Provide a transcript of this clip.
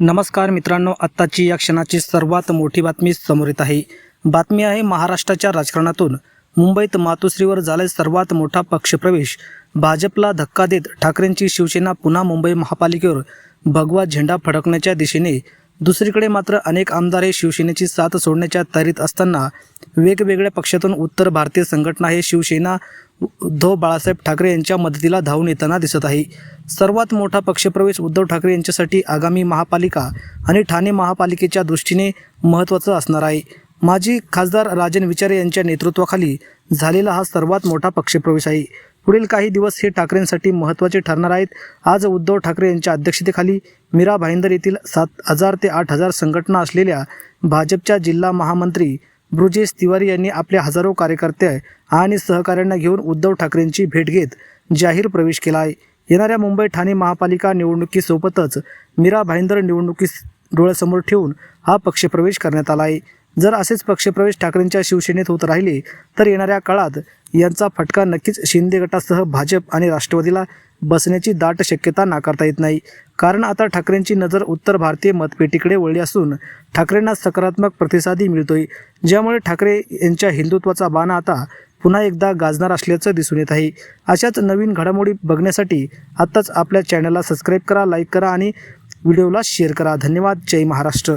नमस्कार मित्रांनो आत्ताची या क्षणाची सर्वात मोठी बातमी समोर येत आहे. बातमी आहे महाराष्ट्राच्या राजकारणातून मुंबईत मातोश्रीवर झालाय सर्वात मोठा पक्षप्रवेश. भाजपला धक्का देत ठाकरेंची शिवसेना पुन्हा मुंबई महापालिकेवर भगवा झेंडा फडकण्याच्या दिशेने. दुसरीकडे मात्र अनेक आमदार हे शिवसेनेची साथ सोडण्याच्या तयारीत असताना वेगवेगळ्या पक्षातून उत्तर भारतीय संघटना हे शिवसेना उद्धव बाळासाहेब ठाकरे यांच्या मदतीला धावून येताना दिसत आहे. सर्वात मोठा पक्षप्रवेश उद्धव ठाकरे यांच्यासाठी आगामी महापालिका आणि ठाणे महापालिकेच्या दृष्टीने महत्त्वाचं असणार आहे. माजी खासदार राजन विचारे यांच्या नेतृत्वाखाली झालेला हा सर्वात मोठा पक्षप्रवेश आहे. पुढील काही दिवस हे ठाकरेंसाठी महत्त्वाचे ठरणार आहेत. आज उद्धव ठाकरे यांच्या अध्यक्षतेखाली मीरा भाईंदर येथील सात हजार ते आठ हजार संघटना असलेल्या भाजपच्या जिल्हा महामंत्री ब्रुजेश तिवारी यांनी आपल्या हजारो कार्यकर्ते आणि सहकाऱ्यांना घेऊन उद्धव ठाकरेंची भेट घेत जाहीर प्रवेश केला आहे. येणाऱ्या मुंबई ठाणे महापालिका निवडणुकीसोबतच मीरा भाईंदर निवडणुकीस डोळ्यासमोर ठेवून हा पक्षप्रवेश करण्यात आला आहे. जर असेच पक्षप्रवेश ठाकरेंच्या शिवसेनेत होत राहिले तर येणाऱ्या काळात यांचा फटका नक्कीच शिंदे गटासह भाजप आणि राष्ट्रवादीला बसण्याची दाट शक्यता नाकारता येत नाही. कारण आता ठाकरेंची नजर उत्तर भारतीय मतपेटीकडे वळली असून ठाकरेंना सकारात्मक प्रतिसादही मिळतोय. ज्यामुळे ठाकरे यांच्या हिंदुत्वाचा बाणा आता पुन्हा एकदा गाजणार असल्याचं दिसून येत आहे. अशाच नवीन घडामोडी बघण्यासाठी आत्ताच आपल्या चॅनलला सबस्क्राईब करा लाईक करा आणि व्हिडिओला शेअर करा. धन्यवाद. जय महाराष्ट्र.